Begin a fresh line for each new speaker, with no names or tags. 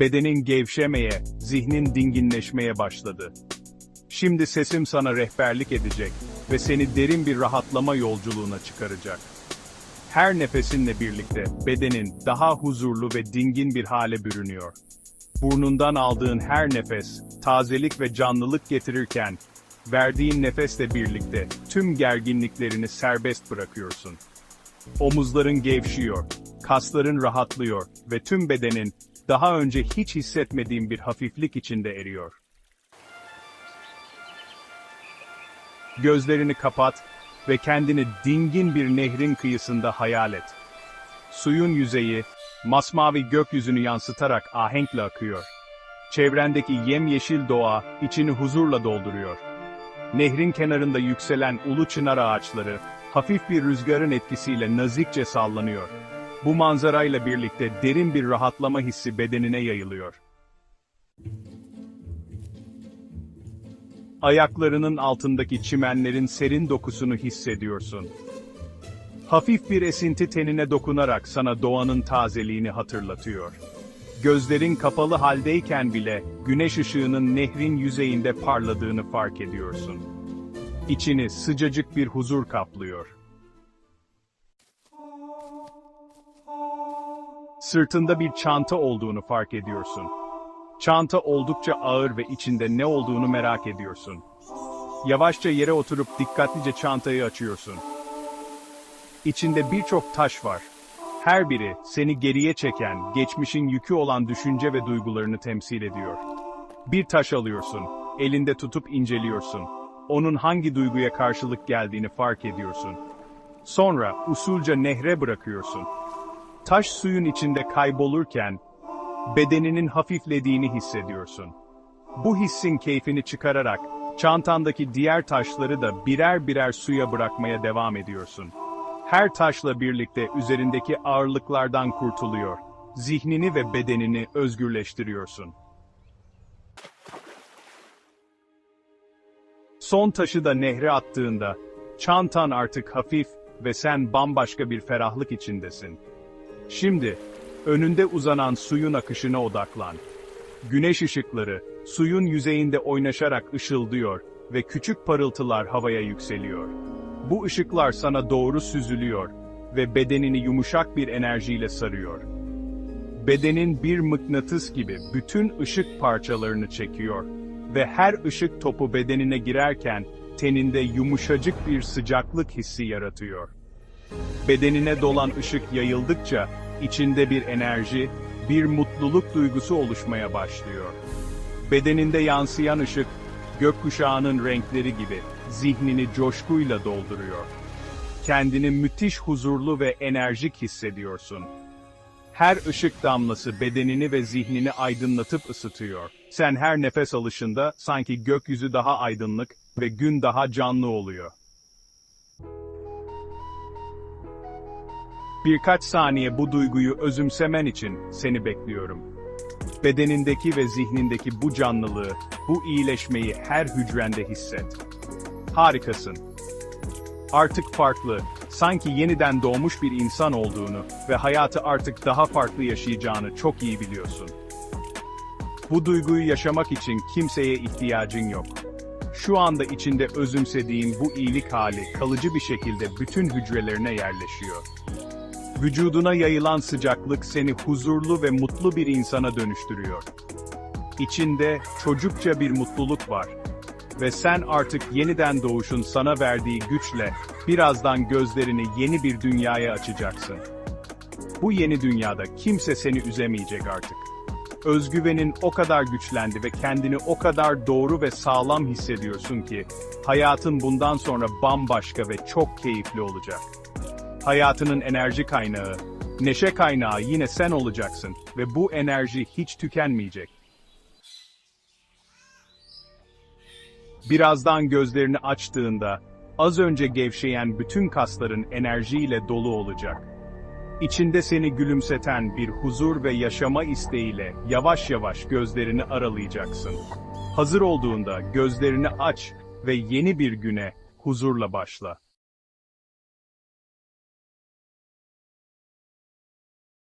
Bedenin gevşemeye, zihnin dinginleşmeye başladı. Şimdi sesim sana rehberlik edecek ve seni derin bir rahatlama yolculuğuna çıkaracak. Her nefesinle birlikte bedenin daha huzurlu ve dingin bir hale bürünüyor. Burnundan aldığın her nefes, tazelik ve canlılık getirirken, verdiğin nefesle birlikte tüm gerginliklerini serbest bırakıyorsun. Omuzların gevşiyor, kasların rahatlıyor ve tüm bedenin daha önce hiç hissetmediğin bir hafiflik içinde eriyor. Gözlerini kapat ve kendini dingin bir nehrin kıyısında hayal et. Suyun yüzeyi, masmavi gökyüzünü yansıtarak ahenkle akıyor. Çevrendeki yemyeşil doğa içini huzurla dolduruyor. Nehrin kenarında yükselen ulu çınar ağaçları, hafif bir rüzgarın etkisiyle nazikçe sallanıyor. Bu manzarayla birlikte derin bir rahatlama hissi bedenine yayılıyor. Ayaklarının altındaki çimenlerin serin dokusunu hissediyorsun. Hafif bir esinti tenine dokunarak sana doğanın tazeliğini hatırlatıyor. Gözlerin kapalı haldeyken bile güneş ışığının nehrin yüzeyinde parladığını fark ediyorsun. İçini sıcacık bir huzur kaplıyor. Sırtında bir çanta olduğunu fark ediyorsun. Çanta oldukça ağır ve içinde ne olduğunu merak ediyorsun. Yavaşça yere oturup dikkatlice çantayı açıyorsun. İçinde birçok taş var. Her biri seni geriye çeken, geçmişin yükü olan düşünce ve duygularını temsil ediyor. Bir taş alıyorsun, elinde tutup inceliyorsun. Onun hangi duyguya karşılık geldiğini fark ediyorsun. Sonra usulca nehre bırakıyorsun. Taş suyun içinde kaybolurken bedeninin hafiflediğini hissediyorsun. Bu hissin keyfini çıkararak çantandaki diğer taşları da birer birer suya bırakmaya devam ediyorsun. Her taşla birlikte üzerindeki ağırlıklardan kurtuluyor. Zihnini ve bedenini özgürleştiriyorsun. Son taşı da nehre attığında, çantan artık hafif ve sen bambaşka bir ferahlık içindesin. Şimdi, önünde uzanan suyun akışına odaklan. Güneş ışıkları, suyun yüzeyinde oynaşarak ışıldıyor ve küçük parıltılar havaya yükseliyor. Bu ışıklar sana doğru süzülüyor ve bedenini yumuşak bir enerjiyle sarıyor. Bedenin bir mıknatıs gibi bütün ışık parçalarını çekiyor ve her ışık topu bedenine girerken teninde yumuşacık bir sıcaklık hissi yaratıyor. Bedenine dolan ışık yayıldıkça içinde bir enerji, bir mutluluk duygusu oluşmaya başlıyor. Bedeninde yansıyan ışık, gökkuşağının renkleri gibi zihnini coşkuyla dolduruyor. Kendini müthiş huzurlu ve enerjik hissediyorsun. Her ışık damlası bedenini ve zihnini aydınlatıp ısıtıyor. Sen her nefes alışında sanki gökyüzü daha aydınlık ve gün daha canlı oluyor. Birkaç saniye bu duyguyu özümsemen için seni bekliyorum. Bedenindeki ve zihnindeki bu canlılığı, bu iyileşmeyi her hücrende hisset. Harikasın. Artık farklı, sanki yeniden doğmuş bir insan olduğunu ve hayatı artık daha farklı yaşayacağını çok iyi biliyorsun. Bu duyguyu yaşamak için kimseye ihtiyacın yok. Şu anda içinde özümsediğin bu iyilik hali kalıcı bir şekilde bütün hücrelerine yerleşiyor. Vücuduna yayılan sıcaklık seni huzurlu ve mutlu bir insana dönüştürüyor. İçinde çocukça bir mutluluk var. Ve sen artık yeniden doğuşun sana verdiği güçle birazdan gözlerini yeni bir dünyaya açacaksın. Bu yeni dünyada kimse seni üzemeyecek artık. Özgüvenin o kadar güçlendi ve kendini o kadar doğru ve sağlam hissediyorsun ki hayatın bundan sonra bambaşka ve çok keyifli olacak. Hayatının enerji kaynağı, neşe kaynağı yine sen olacaksın ve bu enerji hiç tükenmeyecek. Birazdan gözlerini açtığında, az önce gevşeyen bütün kasların enerjiyle dolu olacak. İçinde seni gülümseten bir huzur ve yaşama isteğiyle yavaş yavaş gözlerini aralayacaksın. Hazır olduğunda gözlerini aç ve yeni bir güne huzurla başla.